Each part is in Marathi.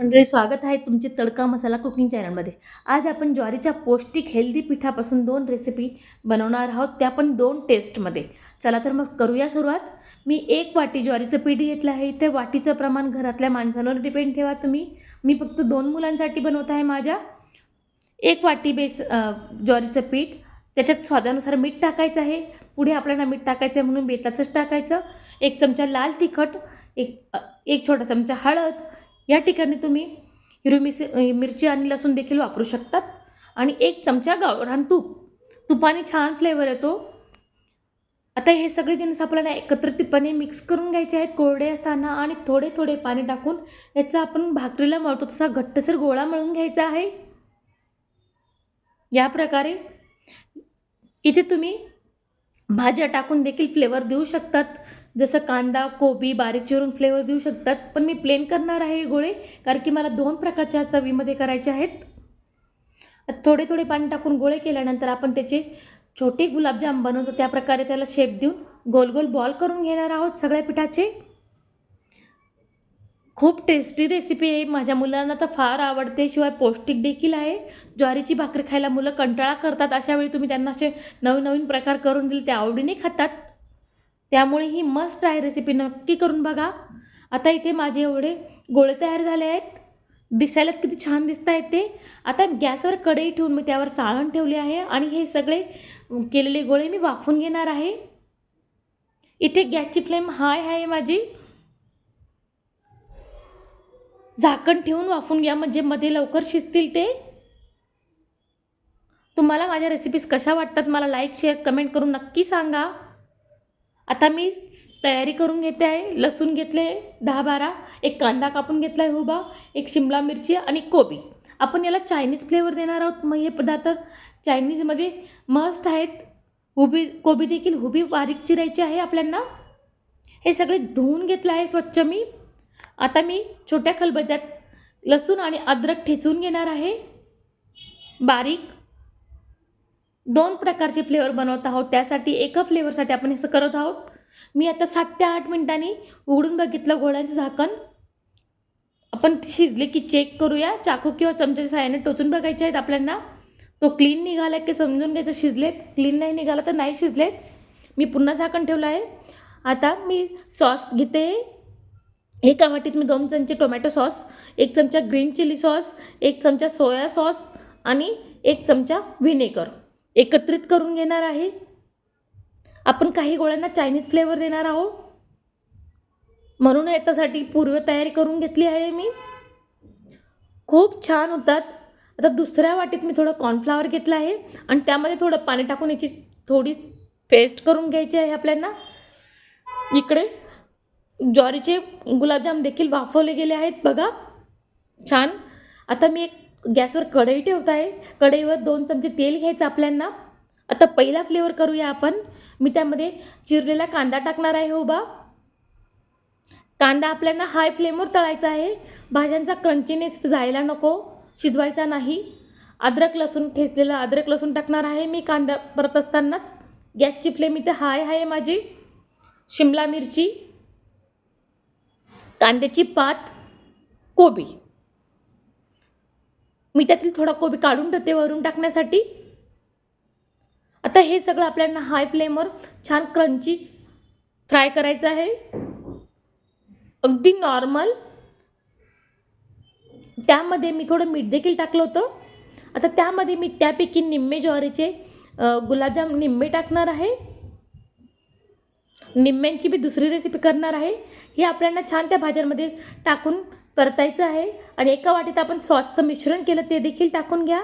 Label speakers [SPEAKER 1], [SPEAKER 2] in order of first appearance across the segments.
[SPEAKER 1] मंडळी स्वागत आहे तुमचे तडका मसाला कुकिंग चॅनलमध्ये. आज आपण ज्वारीच्या पौष्टिक हेल्दी पिठापासून दोन रेसिपी बनवणार आहोत. त्या पण दोन टेस्टमध्ये चला तर मग करूया सुरुवात. मी एक वाटी ज्वारीचं पीठ घेतलं आहे. इथे वाटीचं प्रमाण घरातल्या माणसांवर डिपेंड ठेवा तुम्ही. मी फक्त दोन मुलांसाठी बनवत आहे माझ्या. एक वाटी बेस ज्वारीचं पीठ. त्याच्यात स्वादानुसार मीठ टाकायचं आहे. पुढे आपल्याला मीठ टाकायचं आहे म्हणून बेताचंच टाकायचं. एक चमचा लाल तिखट एक एक छोटा चमचा हळद या ठिकाणी तुम्ही हिरवी मिरची मिरची आणि लसूण देखील वापरू शकतात. आणि एक चमचा गावरान तूप. तुपाने छान फ्लेवर येतो. आता हे सगळे जिन्स आपल्याला एकत्रितपणे मिक्स करून घ्यायचे आहेत. कोरडे असताना आणि थोडे थोडे पाणी टाकून याचा आपण भाकरीला मळतो तसा घट्टसर गोळा मळून घ्यायचा आहे. या प्रकारे इथे तुम्ही भाज्या टाकून देखील फ्लेवर देऊ शकतात. जसं कांदा कोबी बारीक चिरून फ्लेवर देऊ शकतात. पण मी प्लेन करणार आहे गोळे कारण की मला दोन प्रकारच्या चवीमध्ये करायचे आहेत. थोडे थोडे पाणी टाकून गोळे केल्यानंतर आपण त्याचे छोटे गुलाबजाम बनवतो त्या प्रकारे त्याला शेप देऊन गोल गोल बॉल करून घेणार आहोत सगळ्या पिठाचे. खूप टेस्टी रेसिपी आहे. माझ्या मुलांना तर फार आवडते शिवाय पौष्टिक देखील आहे. ज्वारीची भाकरी खायला मुलं कंटाळा करतात. अशा वेळी तुम्ही त्यांना असे नवीन नवीन प्रकार करून दिले ते आवडीने खातात. त्यामुळे ही मस्त आहे रेसिपी नक्की करून बघा. आता इथे माझे एवढे गोळे तयार झाले आहेत. दिसायलाच किती छान दिसत आहेत ते. आता गॅसवर कढई ठेवून मी त्यावर चाळण ठेवली आहे आणि हे सगळे केलेले गोळे मी वाफून घेणार आहे. इथे गॅसची फ्लेम हाय आहे माझी. झाकण ठेवून वाफून घ्या म्हणजे मध्ये लवकर शिजतील ते. तुम्हाला माझ्या रेसिपीज कशा वाटतात मला लाईक शेअर कमेंट करून नक्की सांगा. आता मी तयारी करून घेते आहे. लसूण घेतले दहा बारा एक कांदा कापून घेतला आहे उभा एक शिमला मिरची आणि कोबी. आपण याला चायनीज फ्लेवर देणार आहोत. मग हे पदार्थ चायनीजमध्ये मस्ट आहेत. हुबी कोबी देखील हुबी बारीक चिरायची आहे आपल्यांना. हे सगळे धुवून घेतलं आहे स्वच्छ मी. आता मी छोट्या खलबत्त्यात लसूण आणि अद्रक ठेचून घेणार आहे. बारीक दोन प्रकारचे फ्लेवर बनवत आहोत. त्यासाठी एका फ्लेवरसाठी आपण असं करत आहोत. मी आता सात ते आठ मिनिटांनी उघडून बघितलं गोळ्यांचं झाकण. आपण ती शिजले की चेक करूया. चाकू किंवा चमच्याच्या साहाय्याने टोचून बघायचे आहेत आपल्याला. तो क्लीन निघाला की समजून घ्यायचं शिजलेत. क्लीन नाही निघाला तर नाही शिजलेत. मी पुन्हा झाकण ठेवलं आहे. आता मी सॉस घेते. एका वाटीत मी दोन चमचे टोमॅटो सॉस एक चमचा ग्रीन चिली सॉस एक चमचा सोया सॉस आणि एक चमचा व्हिनेगर एकत्रित करून घेणार आहे? आपण काही गोळ्यांना चायनीज फ्लेवर देणार आहोत? म्हणून याच्यासाठी पूर्वतयारी करून घेतली आहे मी. खूप छान होतात. आता दुसऱ्या वाटीत मी थोडं कॉर्नफ्लावर घेतलं आहे आणि त्यामध्ये थोडं पाणी टाकून याची थोडी पेस्ट करून घ्यायची आहे आपल्याला. इकडे ज्वारीचे गुलाबजाम देखील वाफवले गेले आहेत बघा. छान. आता मी एक गॅसवर कढई ठेवत आहे कढईवर दोन चमचे तेल घ्यायचं आपल्यांना. आता पहिला फ्लेवर करूया आपण. मी त्यामध्ये चिरलेला कांदा टाकणार आहे हो उभा कांदा आपल्याला हाय फ्लेमवर तळायचा आहे. भाज्यांचा क्रंचीनेस जायला नको शिजवायचा नाही. अद्रक लसूण ठेचलेलं अद्रक लसूण टाकणार आहे मी कांदा परत असतानाच. गॅसची फ्लेम इथे हाय आहे माझी. शिमला मिरची. कांद्याची पात कोबी. मी त्यातील थोडा कोबी काढून ठेवते वरून टाकण्यासाठी. आता हे सगळं आपल्याला हाय फ्लेमवर छान क्रंचीज फ्राय करायचं आहे. अगदी नॉर्मल. त्यामध्ये मी थोडं मीठ देखील टाकलं होतं. आता त्यामध्ये मी त्यापैकी निम्मे ज्वारीचे गुलाबजाम निम्मे टाकणार आहे. निम्म्यांची मी दुसरी रेसिपी करणार आहे. हे आपल्याला छान त्या भाज्यांमध्ये टाकून परतायचं आहे आणि एका वाटीत आपण सॉसचं मिश्रण केलं ते देखील टाकून घ्या.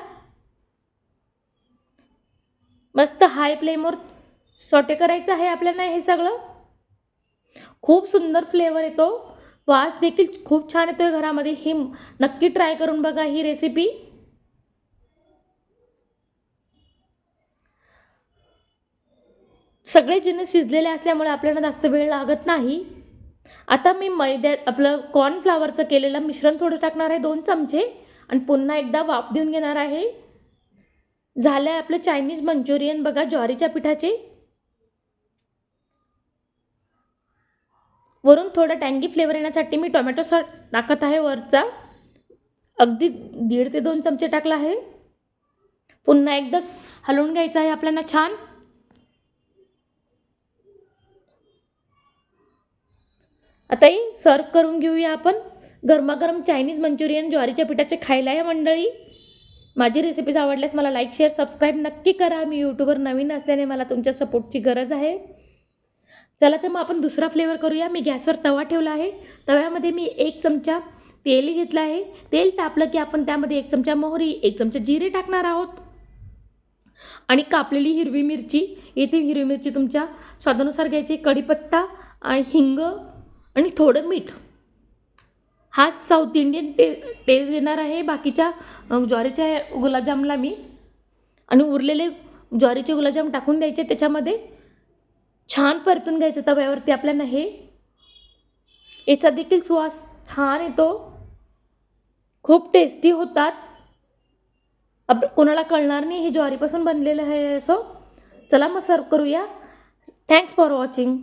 [SPEAKER 1] मस्त हाय फ्लेमवर सॉटे करायचं आहे आपल्याला हे सगळं. खूप सुंदर फ्लेवर येतो. वास देखील खूप छान येतो घरामध्ये. ही नक्की ट्राय करून बघा ही रेसिपी सगळे जिन्नस शिजलेले असल्यामुळे आपल्याला जास्त वेळ लागत नाही. आता मी मैद्यात आपलं कॉर्नफ्लावरचं केलेलं मिश्रण थोडं टाकणार आहे दोन चमचे. आणि पुन्हा एकदा वाफ देऊन घेणार आहे. झालं आहे आपलं चायनीज मंचुरियन बघा ज्वारीच्या पिठाचे. वरून थोडं टँगी फ्लेवर येण्यासाठी मी टोमॅटो सॉस टाकत आहे वरचा. अगदी दीड ते दोन चमचे टाकला आहे. पुन्हा एकदा हलवून घ्यायचं आहे आपल्याला छान. आता ही सर्व करून घेऊया आपण. गरमागरम चायनीज मंचुरियन ज्वारीच्या पिठाचे खायला या मंडळी. माझी रेसिपीज आवडल्यास मला लाईक शेअर सबस्क्राईब नक्की करा. मी यूट्यूबवर नवीन असल्याने मला तुमच्या सपोर्टची गरज आहे. चला तर मग आपण दुसरा फ्लेवर करूया. मी गॅसवर तवा ठेवला आहे. तव्यामध्ये मी एक चमचा तेल घेतलं आहे. तेल तापलं की आपण त्यामध्ये एक चमचा मोहरी एक चमचा जिरे टाकणार आहोत. आणि कापलेली हिरवी मिरची. येथे हिरवी मिरची तुमच्या स्वादानुसार घ्यायची. कढीपत्ता आणि हिंग आणि थोडं मीठ. हा साऊथ इंडियन टे टेस्ट येणार आहे. बाकीच्या ज्वारीच्या गुलाबजामला मी. आणि उरलेले ज्वारीचे गुलाबजाम टाकून द्यायचे त्याच्यामध्ये. छान परतून घ्यायचं तव्यावरती आपल्याला हे. याचा देखील सुवास छान येतो. खूप टेस्टी होतात. आप कोणाला कळणार नाही हे ज्वारीपासून बनलेलं आहे असं. चला मग सर्व करूया. Thanks for watching